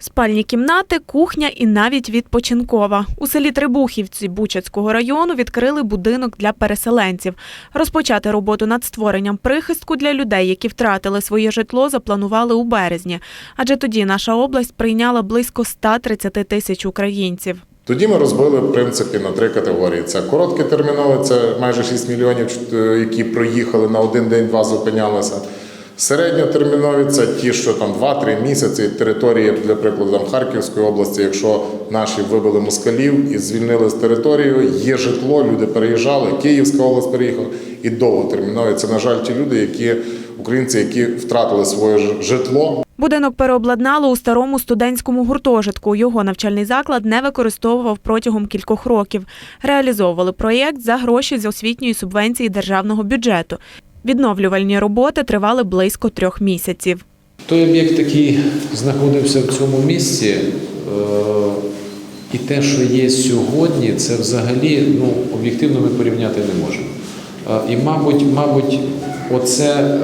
Спальні кімнати, кухня і навіть відпочинкова. У селі Трибухівці Бучацького району відкрили будинок для переселенців. Розпочати роботу над створенням прихистку для людей, які втратили своє житло, запланували у березні. Адже тоді наша область прийняла близько 130 тисяч українців. Тоді ми розбили в принципі на три категорії: це короткотермінові, це майже 6 мільйонів, е, які проїхали на один день, два зупинялися. Середньотермінові це ті, що там 2-3 місяці території, для прикладу, там Харківської області, якщо наші вибили москалів і звільнили з територію, є житло, люди переїжджали, Київська область переїхала, і довготермінові. Це, на жаль, ті люди, які українці, які втратили своє житло, Будинок переобладнали у старому студентському гуртожитку. Його навчальний заклад не використовував протягом кількох років. Реалізовували проєкт за гроші з освітньої субвенції державного бюджету. Відновлювальні роботи тривали близько трьох місяців. Той об'єкт, який знаходився в цьому місці, е, і те, що є сьогодні, це взагалі ну, об'єктивно ми порівняти не можемо. Е, І, мабуть, мабуть, оце е,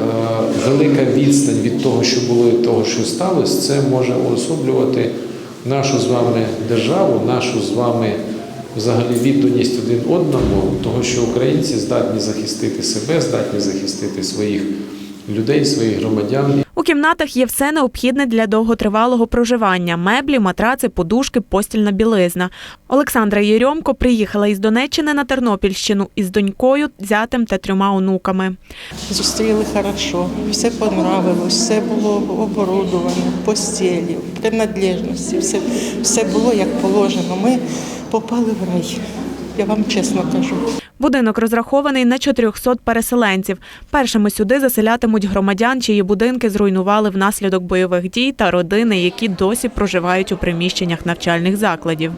велика відстань від того, що було і того, що сталося, це може уособлювати нашу з вами державу, нашу з вами взагалі відданість один одному, того, що українці здатні захистити себе, здатні захистити своїх людей, своїх громадян. У кімнатах є все необхідне для довготривалого проживання: меблі, матраци, подушки, постільна білизна. Олександра Єрьомко приїхала із Донеччини на Тернопільщину із донькою, зятем та трьома онуками. Зустріли хорошо, все понравилось, все було оборудовано, постелі, принадлежності, все, все було як положено. Ми попали в рай. Я вам чесно кажу. Будинок розрахований на 400 переселенців. Першими сюди заселятимуть громадян, чиї будинки зруйнували внаслідок бойових дій та родини, які досі проживають у приміщеннях навчальних закладів.